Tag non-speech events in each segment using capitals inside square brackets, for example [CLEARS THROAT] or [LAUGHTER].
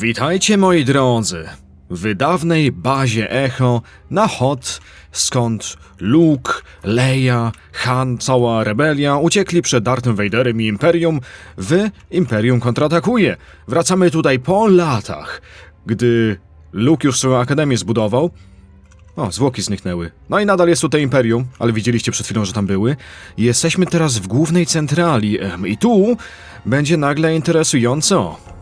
Witajcie moi drodzy w dawnej bazie Echo na Hot, skąd Luke, Leia, Han, cała rebelia uciekli przed Darthem Vaderem i Imperium w Imperium kontratakuje. Wracamy tutaj po latach, gdy Luke już swoją akademię zbudował. O, zwłoki zniknęły. No i nadal jest tutaj Imperium, ale widzieliście przed chwilą, że tam były. Jesteśmy teraz w głównej centrali i tu będzie nagle interesująco.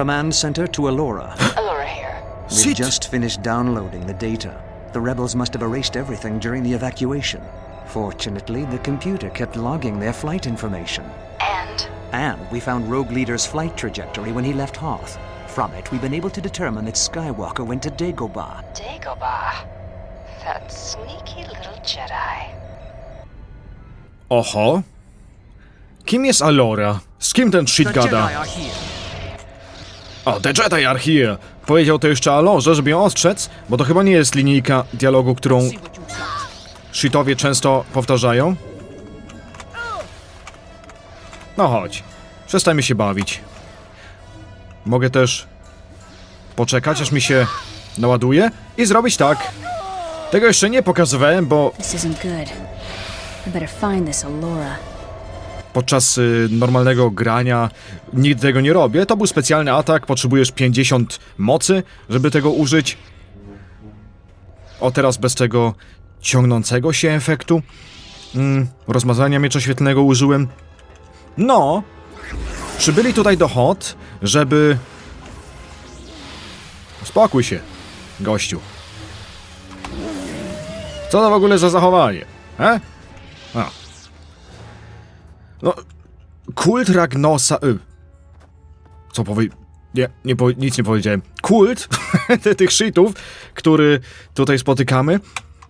Command Center to Alora. Allura here. We've Sit. just finished downloading the data. The rebels must have erased everything during the evacuation. Fortunately, the computer kept logging their flight information. And And we found Rogue Leader's flight trajectory when he left Hoth. From it, we've been able to determine that Skywalker went to Dagobah. Dagobah. That sneaky little Jedi. Oho. Kim jest Alora? Z kim ten shit gada? O, The Jedi are here! Powiedział to jeszcze Alorze, żeby ją ostrzec, bo to chyba nie jest linijka dialogu, którą shitowie często powtarzają. No chodź, przestańmy się bawić. Mogę też poczekać, aż mi się naładuje i zrobić tak. Tego jeszcze nie pokazywałem, bo. Podczas y, normalnego grania nigdy tego nie robię. To był specjalny atak, potrzebujesz 50 mocy, żeby tego użyć. O teraz bez tego ciągnącego się efektu. Mm, rozmazania miecza świetlnego użyłem. No, przybyli tutaj do Hot, żeby... Spokój się, gościu. Co to w ogóle za zachowanie? He? A. No, kult Ragnosa... Y, co powie... Nie, nie powie... nic nie powiedziałem. Kult [LAUGHS] tych shitów, który tutaj spotykamy,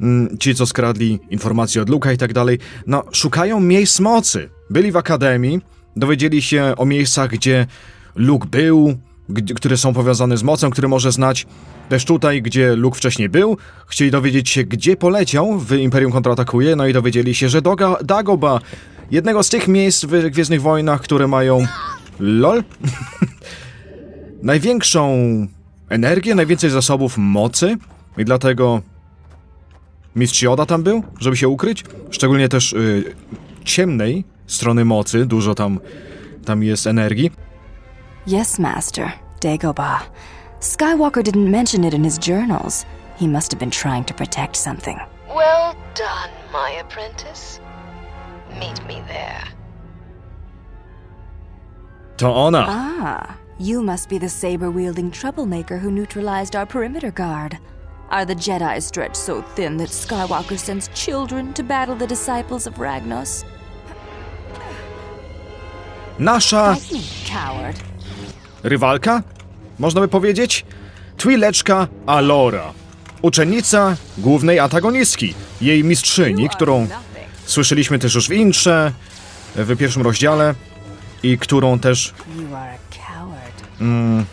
mm, ci co skradli informacje od Luka i tak dalej, no, szukają miejsc mocy. Byli w Akademii, dowiedzieli się o miejscach, gdzie Luke był, które są powiązane z mocą, które może znać. Też tutaj, gdzie Luke wcześniej był, chcieli dowiedzieć się, gdzie poleciał w Imperium kontratakuje, no i dowiedzieli się, że Doga, Dagoba, jednego z tych miejsc w Gwiezdnych Wojnach, które mają... LOL? [LAUGHS] największą energię, najwięcej zasobów mocy i dlatego Mistrz Yoda tam był, żeby się ukryć. Szczególnie też y, ciemnej strony mocy, dużo tam, tam jest energii. Yes, Master. Dagobah. Skywalker didn't mention it in his journals. He must have been trying to protect something. Well done, my apprentice. Meet me there. To ona. Ah, you must be the saber wielding troublemaker who neutralized our perimeter guard. Are the Jedi stretched so thin that Skywalker sends children to battle the disciples of Ragnos? Nasza Fight me, coward. rywalka, można by powiedzieć, Twileczka Alora. Uczennica głównej antagonistki, jej mistrzyni, którą słyszeliśmy też już w intrze, w pierwszym rozdziale i którą też You are a coward. M-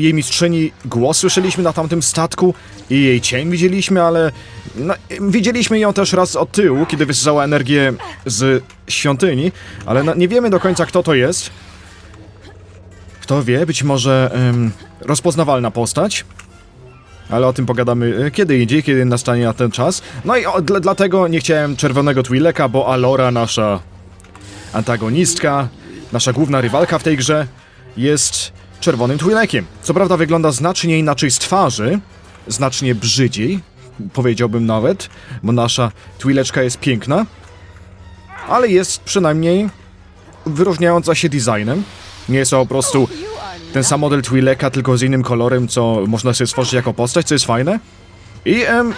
jej mistrzyni głos słyszeliśmy na tamtym statku i jej cień widzieliśmy, ale no, widzieliśmy ją też raz od tyłu, kiedy wysysała energię z świątyni, ale no, nie wiemy do końca kto to jest. Kto wie, być może em, rozpoznawalna postać. Ale o tym pogadamy e, kiedy indziej, kiedy nastanie na ten czas. No i o, dla, dlatego nie chciałem czerwonego Twileka, bo Alora, nasza antagonistka, nasza główna rywalka w tej grze, jest czerwonym Twilekiem. Co prawda wygląda znacznie inaczej z twarzy, znacznie brzydziej, powiedziałbym nawet, bo nasza Twileczka jest piękna, ale jest przynajmniej wyróżniająca się designem. Nie jest to po prostu ten sam model Twileka, tylko z innym kolorem, co można sobie stworzyć jako postać, co jest fajne. I em,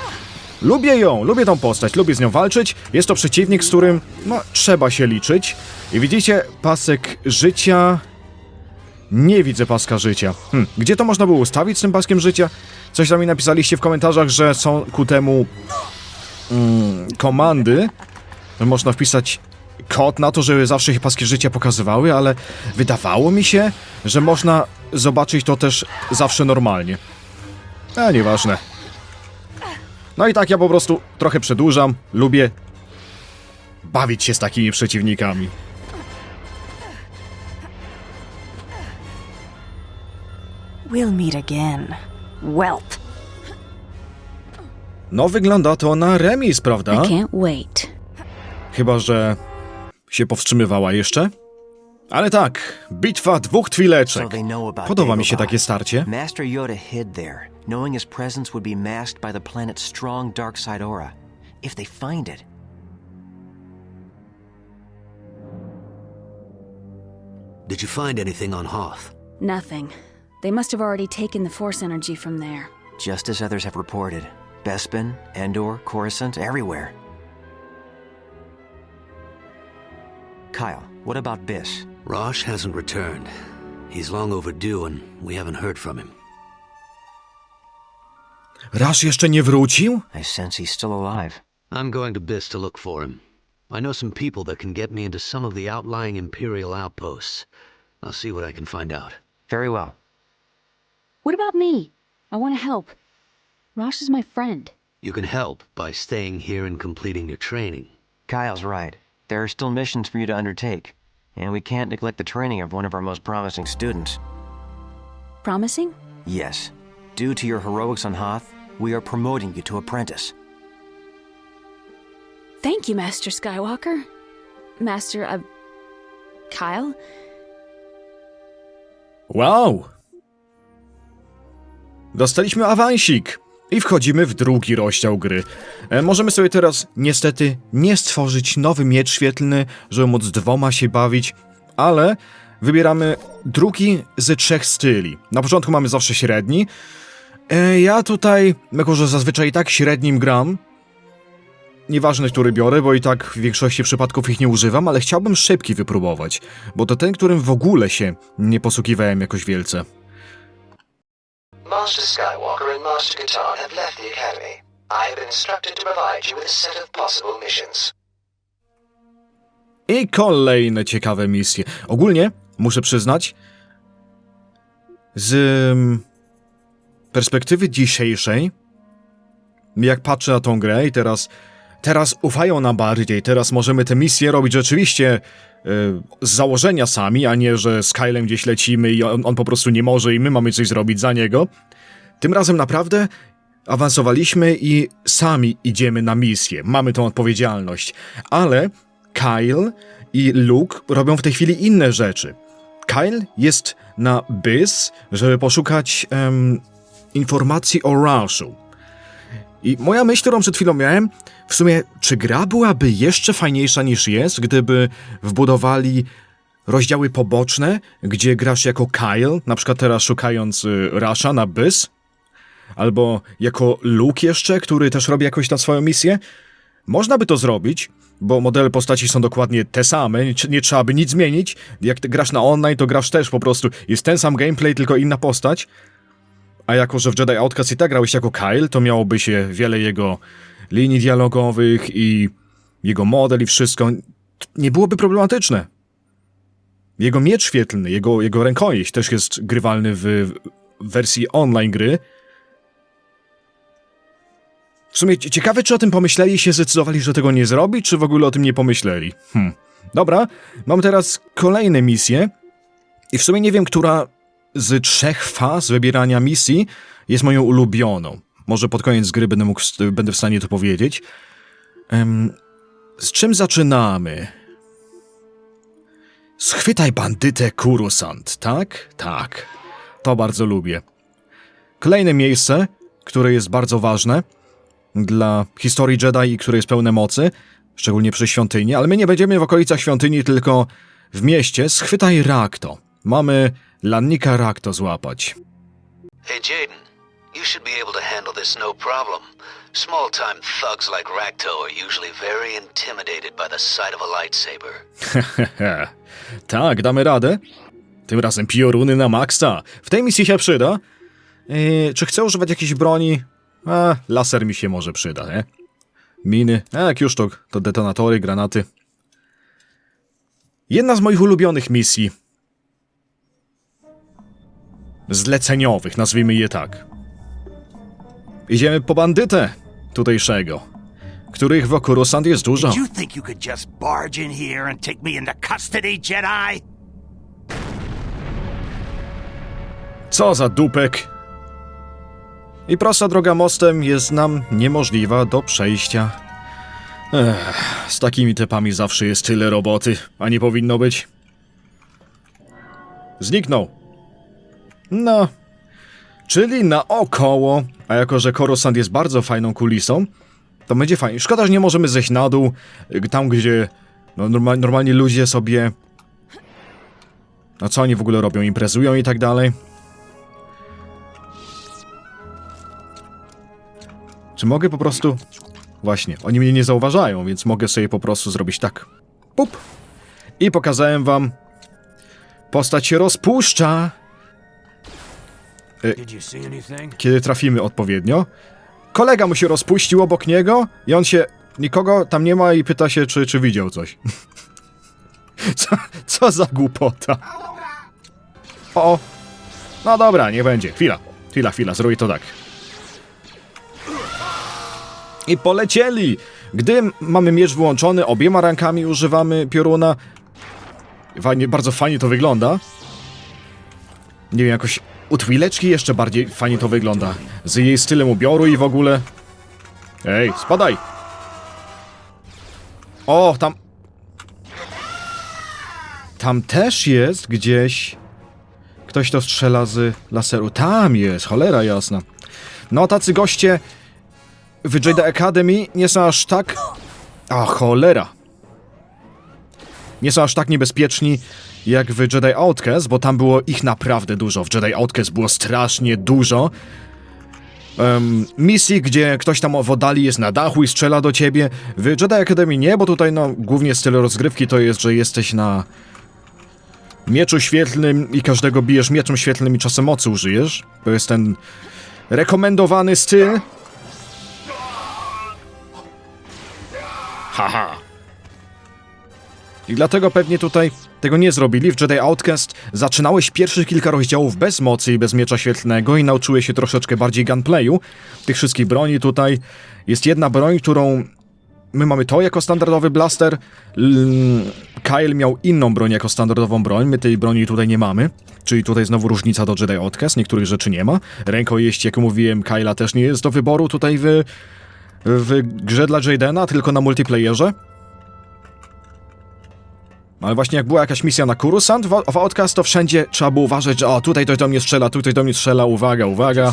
lubię ją, lubię tą postać, lubię z nią walczyć. Jest to przeciwnik, z którym no, trzeba się liczyć. I widzicie, pasek życia... Nie widzę paska życia. Hm, gdzie to można było ustawić z tym paskiem życia? Coś tam mi napisaliście w komentarzach, że są ku temu mm, komandy. Można wpisać kod na to, żeby zawsze się paski życia pokazywały, ale wydawało mi się, że można zobaczyć to też zawsze normalnie. A nieważne. No i tak ja po prostu trochę przedłużam, lubię bawić się z takimi przeciwnikami. We'll meet again. Whelp. No, wygląda to na remis, prawda? I can't wait. Chyba, że się powstrzymywała jeszcze. Ale tak, bitwa dwóch So twileczek. they know about Podoba mi się Dagobah. takie starcie. Master Yoda hid there, knowing his presence would be masked by the planet's strong dark side aura. If they find it, Did you find anything on Hoth? Nothing. They must have already taken the force energy from there. just as others have reported, Bespin, Endor, Coruscant, everywhere. Kyle, what about Biss? Rosh hasn't returned. He's long overdue and we haven't heard from him. Rasz jeszcze nie wrócił? I sense he's still alive. I'm going to Biss to look for him. I know some people that can get me into some of the outlying Imperial outposts. I'll see what I can find out. Very well. What about me? I want to help. Rosh is my friend. You can help by staying here and completing your training. Kyle's right. There are still missions for you to undertake, and we can't neglect the training of one of our most promising students. Promising? Yes, due to your heroics on Hoth, we are promoting you to apprentice. Thank you, Master Skywalker. Master, uh. Kyle? Wow! Dostaliśmy awansik i wchodzimy w drugi rozdział gry. E, możemy sobie teraz niestety nie stworzyć nowy miecz świetlny, żeby móc dwoma się bawić, ale wybieramy drugi ze trzech styli. Na początku mamy zawsze średni. E, ja tutaj, jako że zazwyczaj i tak średnim gram, Nieważne, który biorę, bo i tak w większości przypadków ich nie używam, ale chciałbym szybki wypróbować, bo to ten, którym w ogóle się nie posługiwałem jakoś wielce. Master Skywalker and Master Katarn have left the Academy. I have been instructed to provide you with a set of possible missions. I kolejne ciekawe misje. Ogólnie, muszę przyznać, z mm, perspektywy dzisiejszej, jak patrzę na tą grę i teraz, teraz ufają nam bardziej, teraz możemy te misje robić rzeczywiście z założenia sami, a nie, że z Kylem gdzieś lecimy i on, on po prostu nie może i my mamy coś zrobić za niego. Tym razem naprawdę awansowaliśmy i sami idziemy na misję. Mamy tą odpowiedzialność. Ale Kyle i Luke robią w tej chwili inne rzeczy. Kyle jest na Bys, żeby poszukać informacji o Rushu. I moja myśl, którą przed chwilą miałem, w sumie, czy gra byłaby jeszcze fajniejsza niż jest, gdyby wbudowali rozdziały poboczne, gdzie grasz jako Kyle, na przykład teraz szukając y, Rasha na Bys, albo jako Luke jeszcze, który też robi jakąś tam swoją misję. Można by to zrobić, bo modele postaci są dokładnie te same, nie, nie trzeba by nic zmienić. Jak grasz na online, to grasz też po prostu. Jest ten sam gameplay, tylko inna postać. A jako, że w Jedi Outcast i tak grałeś jako Kyle, to miałoby się wiele jego linii dialogowych i jego model i wszystko. Nie byłoby problematyczne. Jego miecz świetlny, jego, jego rękojeść też jest grywalny w, wersji online gry. W sumie cie- ciekawe, czy o tym pomyśleli i się zdecydowali, że tego nie zrobić, czy w ogóle o tym nie pomyśleli. Hm. Dobra, mam teraz kolejne misje i w sumie nie wiem, która z trzech faz wybierania misji jest moją ulubioną. Może pod koniec gry będę, mógł, będę w stanie to powiedzieć. Em, z czym zaczynamy? Schwytaj bandytę Kurusant, tak? Tak. To bardzo lubię. Kolejne miejsce, które jest bardzo ważne dla historii Jedi i które jest pełne mocy, szczególnie przy świątyni, ale my nie będziemy w okolicach świątyni, tylko w mieście. Schwytaj Rakto. Mamy Lannika Rakto złapać. Hey, Jaden, you should be able to handle this no problem. Small time thugs like Rakto are usually very intimidated by the sight of a lightsaber. [LAUGHS] tak, damy radę. Tym razem pioruny na maksa. W tej misji się przyda. Yy, czy chcę używać jakiejś broni? A, laser mi się może przyda, nie? Miny. A, jak już to, to detonatory, granaty. Jedna z moich ulubionych misji. Zleceniowych, nazwijmy je tak. Idziemy po bandytę tutejszego, których w Okurusand jest dużo. Did you think you could just barge in here and take me into custody, Jedi? Co za dupek. I prosta droga mostem jest nam niemożliwa do przejścia. Ech, z takimi typami zawsze jest tyle roboty, a nie powinno być. Zniknął. No. Czyli naokoło, a jako że Coruscant jest bardzo fajną kulisą, to będzie fajnie. Szkoda, że nie możemy zejść na dół, y, tam gdzie no, normal, normalnie ludzie sobie... No co oni w ogóle robią? Imprezują i tak dalej. Czy mogę po prostu... Właśnie, oni mnie nie zauważają, więc mogę sobie po prostu zrobić tak. Pup! I pokazałem wam... Postać się rozpuszcza, kiedy trafimy odpowiednio. Kolega mu się rozpuścił obok niego i on się... Nikogo tam nie ma i pyta się, czy, czy widział coś. [LAUGHS] co, co za głupota. O, o. No dobra, nie będzie. Chwila. Chwila, chwila, zrobię to tak. I polecieli! Gdy mamy miecz włączony, obiema rękami używamy pioruna. Fajnie, bardzo fajnie to wygląda. Nie wiem, jakoś u Twileczki jeszcze bardziej fajnie to wygląda. Z jej stylem ubioru i w ogóle. Ej, spadaj! O, tam... Tam też jest gdzieś... Ktoś to strzela z laseru. Tam jest, cholera jasna. No, tacy goście w Jedi Academy nie są aż tak... A, cholera. Nie są aż tak niebezpieczni jak w Jedi Outcast, bo tam było ich naprawdę dużo. W Jedi Outcast było strasznie dużo. Em, misji, gdzie ktoś tam w oddali jest na dachu i strzela do ciebie. W Jedi Academy nie, bo tutaj no głównie styl rozgrywki to jest, że jesteś na mieczu świetlnym i każdego bijesz mieczem świetlnym i czasem mocy użyjesz. To jest ten rekomendowany styl. Haha. I dlatego pewnie tutaj tego nie zrobili. W Jedi Outcast zaczynałeś pierwszych kilka rozdziałów bez mocy i bez miecza świetlnego i nauczyłeś się troszeczkę bardziej gunplayu. Tych wszystkich broni tutaj. Jest jedna broń, którą my mamy to jako standardowy blaster. Kyle miał inną broń jako standardową broń. My tej broni tutaj nie mamy. Czyli tutaj znowu różnica do Jedi Outcast. Niektórych rzeczy nie ma. Rękojeść, jak mówiłem, Kyla też nie jest do wyboru tutaj w, w grze dla Jadena, tylko na multiplayerze. Ale właśnie jak była jakaś misja na Coruscant w, w Outcast, to wszędzie trzeba było uważać, że o, tutaj ktoś do mnie strzela, tutaj do mnie strzela, uwaga, uwaga.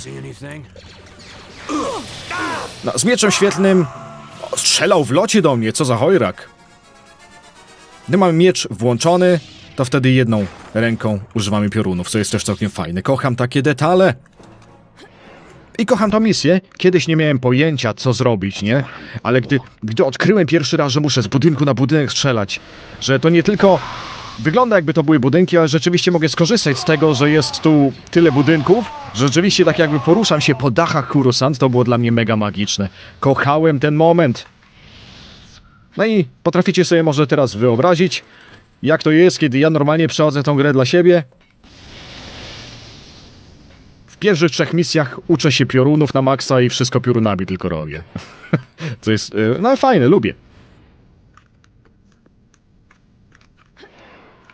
No, z mieczem świetlnym o, strzelał w locie do mnie, co za chojrak. Gdy mamy miecz włączony, to wtedy jedną ręką używamy piorunów, co jest też całkiem fajne. Kocham takie detale. I kocham tą misję. Kiedyś nie miałem pojęcia, co zrobić, nie? Ale gdy, gdy odkryłem pierwszy raz, że muszę z budynku na budynek strzelać, że to nie tylko wygląda jakby to były budynki, ale rzeczywiście mogę skorzystać z tego, że jest tu tyle budynków, że rzeczywiście tak jakby poruszam się po dachach Coruscant, to było dla mnie mega magiczne. Kochałem ten moment. No i potraficie sobie może teraz wyobrazić, jak to jest, kiedy ja normalnie przechodzę tą grę dla siebie. Pierwszych trzech misjach uczę się piorunów na maksa i wszystko piorunami tylko robię. [LAUGHS] Co jest, e, no fajne, lubię.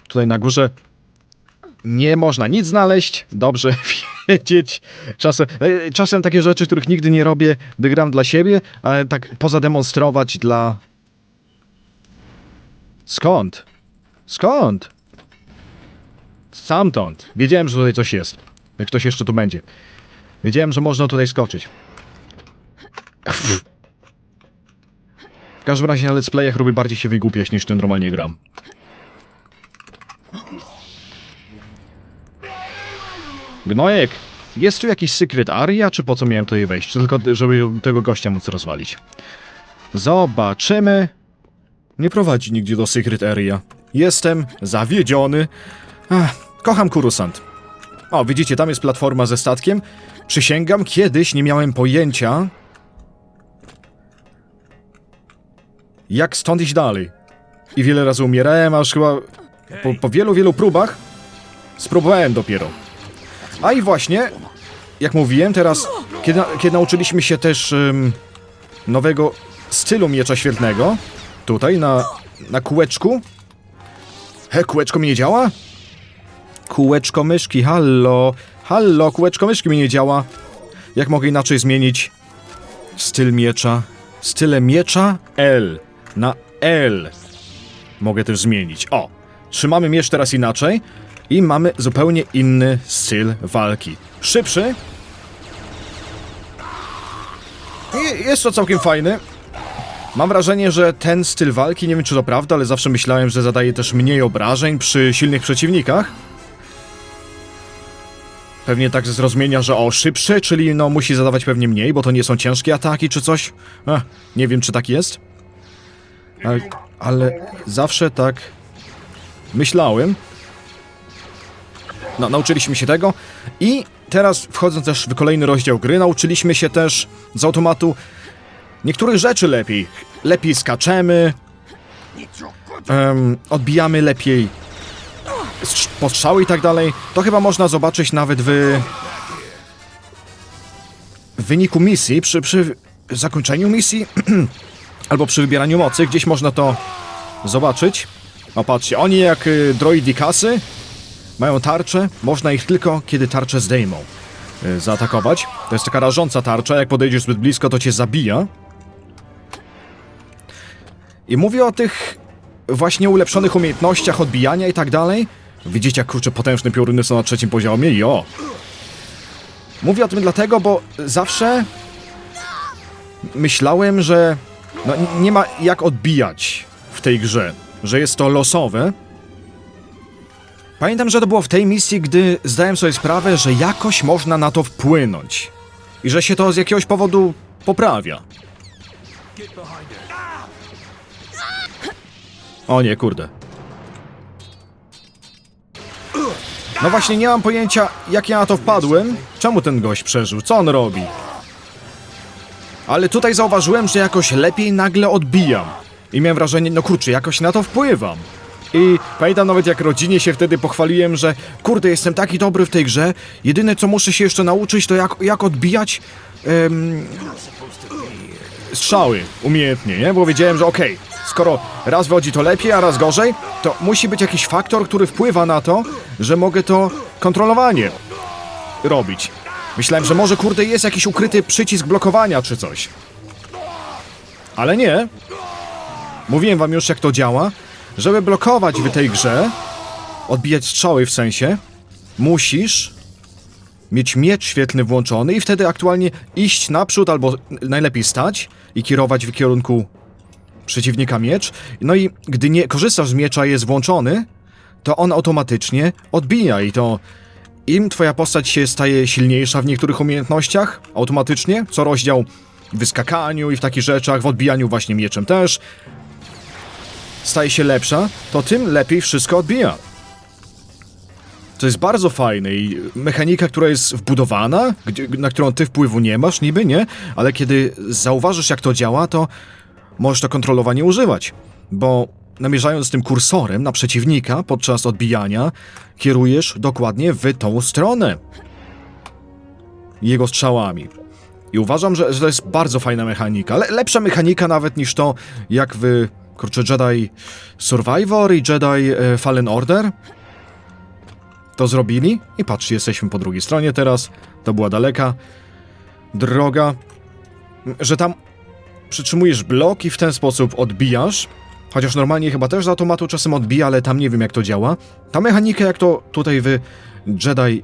Tutaj na górze nie można nic znaleźć. Dobrze [LAUGHS] wiedzieć. Czasem, e, czasem takie rzeczy, których nigdy nie robię, gdy gram dla siebie, ale tak pozademonstrować dla... Skąd? Skąd? Stamtąd. Wiedziałem, że tutaj coś jest. Jak ktoś jeszcze tu będzie. Wiedziałem, że można tutaj skoczyć. W każdym razie na let's playach robię bardziej się wygłupiać niż tym normalnie gram. Gnojek, jest tu jakiś secret area, czy po co miałem tutaj wejść? Tylko, żeby tego gościa móc rozwalić? Zobaczymy. Nie prowadzi nigdzie do secret area. Jestem zawiedziony. Ach, kocham Kurusant. O, widzicie, tam jest platforma ze statkiem. Przysięgam, kiedyś nie miałem pojęcia, jak stąd iść dalej. I wiele razy umierałem, aż chyba po, po wielu, wielu próbach spróbowałem dopiero. A i właśnie, jak mówiłem teraz, kiedy, kiedy nauczyliśmy się też nowego stylu miecza świetlnego. Tutaj na, na kółeczku. He, kółeczko mi nie działa? Kółeczko myszki, hallo. Hallo, kółeczko myszki mi nie działa. Jak mogę inaczej zmienić styl miecza? Style miecza L. Na L. Mogę też zmienić. O! Trzymamy miecz teraz inaczej i mamy zupełnie inny styl walki. Szybszy. I jest to całkiem fajny. Mam wrażenie, że ten styl walki, nie wiem czy to prawda, ale zawsze myślałem, że zadaje też mniej obrażeń przy silnych przeciwnikach. Pewnie tak ze zrozumienia, że o, szybszy, czyli no musi zadawać pewnie mniej, bo to nie są ciężkie ataki czy coś. Ech, nie wiem czy tak jest. Ale, ale zawsze tak myślałem. No, nauczyliśmy się tego i teraz wchodząc też w kolejny rozdział gry, nauczyliśmy się też z automatu niektórych rzeczy lepiej. Lepiej skaczemy, em, odbijamy lepiej postrzały i tak dalej. To chyba można zobaczyć nawet w w wyniku misji, przy, przy zakończeniu misji [CLEARS THROAT] albo przy wybieraniu mocy, gdzieś można to zobaczyć. O patrzcie, oni jak y, droidi kasy mają tarczę, można ich tylko kiedy tarczę zdejmą y, zaatakować. To jest taka rażąca tarcza, jak podejdziesz zbyt blisko to cię zabija. I mówię o tych właśnie ulepszonych umiejętnościach odbijania i tak dalej. Widzicie jak kurczę potężne pioruny są na trzecim poziomie? Jo! Mówię o tym dlatego, bo zawsze myślałem, że no, nie ma jak odbijać w tej grze, że jest to losowe. Pamiętam, że to było w tej misji, gdy zdałem sobie sprawę, że jakoś można na to wpłynąć i że się to z jakiegoś powodu poprawia. O nie, kurde. No właśnie, nie mam pojęcia, jak ja na to wpadłem. Czemu ten gość przeżył? Co on robi? Ale tutaj zauważyłem, że jakoś lepiej nagle odbijam. I miałem wrażenie, no kurczę, jakoś na to wpływam. I pamiętam nawet jak rodzinie się wtedy pochwaliłem, że kurde, jestem taki dobry w tej grze. Jedyne co muszę się jeszcze nauczyć, to jak, jak odbijać strzały umiejętnie, nie? Bo wiedziałem, że okej, skoro raz wychodzi to lepiej, a raz gorzej, to musi być jakiś faktor, który wpływa na to, że mogę to kontrolowanie robić. Myślałem, że może kurde jest jakiś ukryty przycisk blokowania czy coś. Ale nie. Mówiłem wam już jak to działa. Żeby blokować w tej grze, odbijać strzały w sensie, musisz mieć miecz świetlny włączony i wtedy aktualnie iść naprzód albo najlepiej stać i kierować w kierunku przeciwnika miecz. No i gdy nie korzystasz z miecza jest włączony, to on automatycznie odbija i to im twoja postać się staje silniejsza w niektórych umiejętnościach, automatycznie, co rozdział w wyskakaniu i w takich rzeczach, w odbijaniu właśnie mieczem też, staje się lepsza, to tym lepiej wszystko odbija. To jest bardzo fajne i mechanika, która jest wbudowana, na którą ty wpływu nie masz, niby nie, ale kiedy zauważysz jak to działa, to możesz to kontrolowanie używać, bo namierzając tym kursorem na przeciwnika podczas odbijania, kierujesz dokładnie w tą stronę jego strzałami. I uważam, że, to jest bardzo fajna mechanika. Le, lepsza mechanika nawet niż to, jak w kurczę Jedi Survivor i Jedi e, Fallen Order to zrobili. I patrzcie, jesteśmy po drugiej stronie teraz. To była daleka droga. Że tam przytrzymujesz blok i w ten sposób odbijasz. Chociaż normalnie chyba też z automatu czasem odbija, ale tam nie wiem jak to działa. Ta mechanika, jak to tutaj w Jedi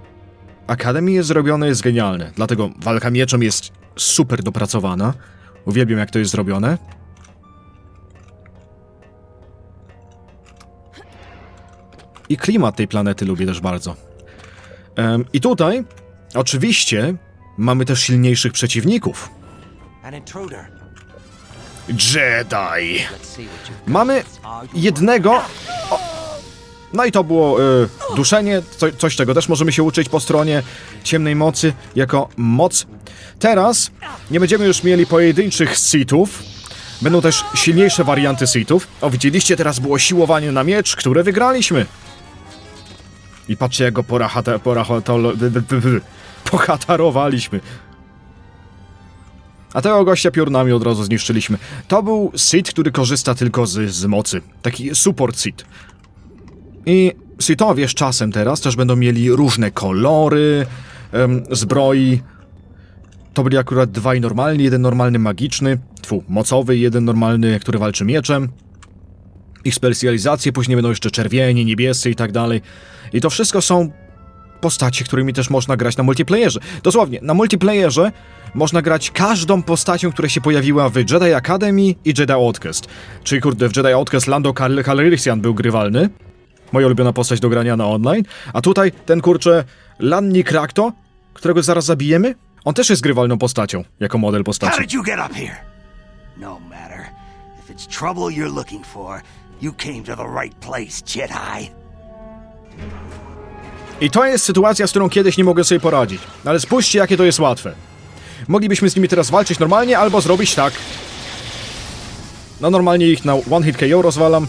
Academy jest zrobione, jest genialne. Dlatego walka mieczem jest super dopracowana. Uwielbiam jak to jest zrobione. I klimat tej planety lubię też bardzo. Em, I tutaj, oczywiście, mamy też silniejszych przeciwników. An intruder. Jedi. Mamy jednego. O, no i to było y, duszenie, co, coś czego też możemy się uczyć po stronie ciemnej mocy jako moc. Teraz nie będziemy już mieli pojedynczych Sithów. Będą też silniejsze warianty Sithów. O, widzieliście, teraz było siłowanie na miecz, które wygraliśmy. I patrzcie, jak go porachata, pochatarowaliśmy. A tego gościa piórnami od razu zniszczyliśmy. To był Sith, który korzysta tylko z, z mocy. Taki support Sith. I Sithowie z czasem teraz też będą mieli różne kolory em, zbroi. To byli akurat dwaj normalni, jeden normalny magiczny, tfu, mocowy, jeden normalny, który walczy mieczem. Ich specjalizacje później będą jeszcze czerwieni, niebiescy i tak dalej. I to wszystko są postacie, którymi też można grać na multiplayerze. Dosłownie, na multiplayerze można grać każdą postacią, która się pojawiła w Jedi Academy i Jedi Outcast. Czyli kurde, w Jedi Outcast Lando Cal- Calrissian był grywalny. Moja ulubiona postać do grania na online. A tutaj ten kurczę Lanni Krakto, którego zaraz zabijemy, on też jest grywalną postacią, jako model How postaci. did you get up here? No matter. If it's trouble you're looking for, you came to the right place, Jedi. I to jest sytuacja, z którą kiedyś nie mogę sobie poradzić. Ale spójrzcie, jakie to jest łatwe. Moglibyśmy z nimi teraz walczyć normalnie, albo zrobić tak. No normalnie ich na one hit KO rozwalam.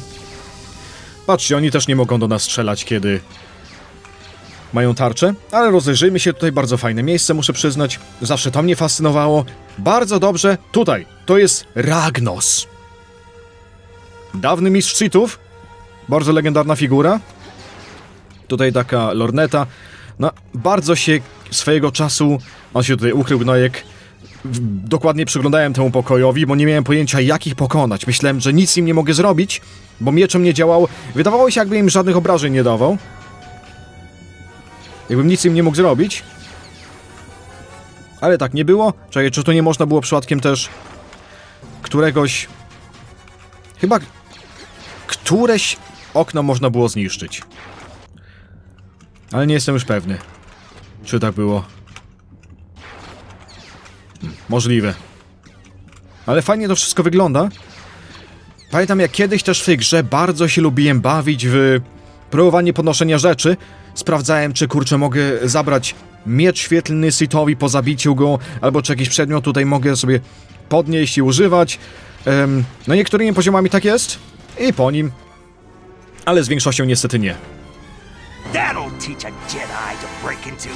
Patrzcie, oni też nie mogą do nas strzelać, kiedy mają tarczę, ale rozejrzyjmy się tutaj, bardzo fajne miejsce, muszę przyznać. Zawsze to mnie fascynowało. Bardzo dobrze, tutaj, to jest Ragnos. Dawny mistrz cheatów, bardzo legendarna figura. Tutaj taka lorneta. No, bardzo się swojego czasu, on się tutaj ukrył, gnojek, dokładnie przyglądałem temu pokojowi, bo nie miałem pojęcia jak ich pokonać. Myślałem, że nic im nie mogę zrobić, bo mieczem nie działał. Wydawało się, jakby im żadnych obrażeń nie dawał. Jakbym nic im nie mógł zrobić. Ale tak nie było. Czekaj, czy to nie można było przypadkiem też któregoś... Chyba... Któreś okno można było zniszczyć. Ale nie jestem już pewny, czy tak było. Możliwe. Ale fajnie to wszystko wygląda. Pamiętam jak kiedyś też w tej grze bardzo się lubiłem bawić w próbowanie podnoszenia rzeczy. Sprawdzałem, czy kurczę mogę zabrać miecz świetlny Sithowi po zabiciu go, albo czy jakiś przedmiot tutaj mogę sobie podnieść i używać. Em, no niektórymi poziomami tak jest i po nim. Ale z większością niestety nie. That'll teach a Jedi to break into.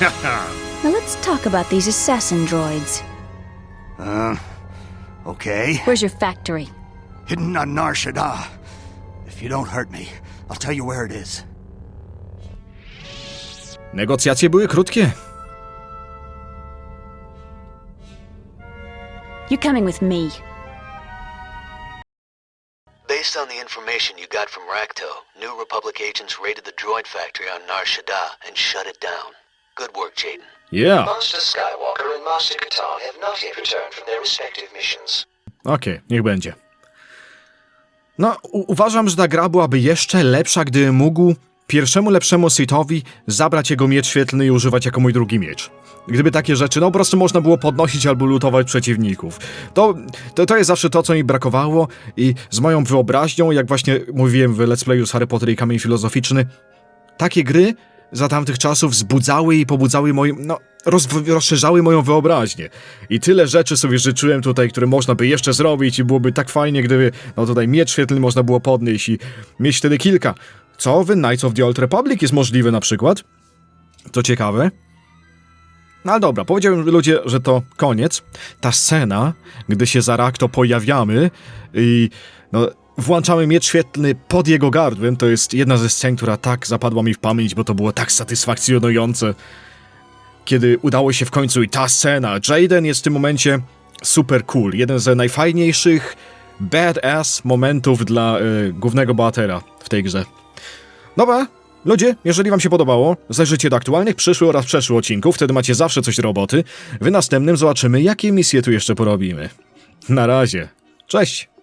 [LAUGHS] Now let's talk about these assassin droids. Uh, Okay. Where's your factory? Hidden on Nar Shaddaa. If you don't hurt me, I'll tell you where it is. Negocjacje były krótkie. You're coming with me. Based on the information you got from Rakto, New Republic agents raided the droid factory on Nar Shaddaa and shut it down. Good work, Jaden. Yeah. Master Skywalker and Master Katan have not yet returned from their respective missions. Okej, niech będzie. No, uważam, że ta gra byłaby jeszcze lepsza, gdy mógł pierwszemu lepszemu Sithowi zabrać jego miecz świetlny i używać jako mój drugi miecz. Gdyby takie rzeczy, no po prostu można było podnosić albo lutować przeciwników. To, to, to jest zawsze to, co mi brakowało i z moją wyobraźnią, jak właśnie mówiłem w Let's Playu z Harry Potter i Kamień Filozoficzny, takie gry za tamtych czasów wzbudzały i pobudzały moją, no, rozszerzały moją wyobraźnię. I tyle rzeczy sobie życzyłem tutaj, które można by jeszcze zrobić i byłoby tak fajnie, gdyby, no tutaj miecz świetlny można było podnieść i mieć wtedy kilka. Co w Knights of the Old Republic jest możliwe na przykład. To ciekawe. No ale dobra, powiedziałem ludzie, że to koniec. Ta scena, gdy się za Rakto pojawiamy i no, włączamy miecz świetlny pod jego gardłem, to jest jedna ze scen, która tak zapadła mi w pamięć, bo to było tak satysfakcjonujące. Kiedy udało się w końcu i ta scena. Jaden jest w tym momencie super cool. Jeden z najfajniejszych badass momentów dla y, głównego bohatera w tej grze. Dobra, ludzie, jeżeli wam się podobało, zajrzyjcie do aktualnych, przyszłych oraz przeszłych odcinków, wtedy macie zawsze coś do roboty. W następnym zobaczymy, jakie misje tu jeszcze porobimy. Na razie. Cześć!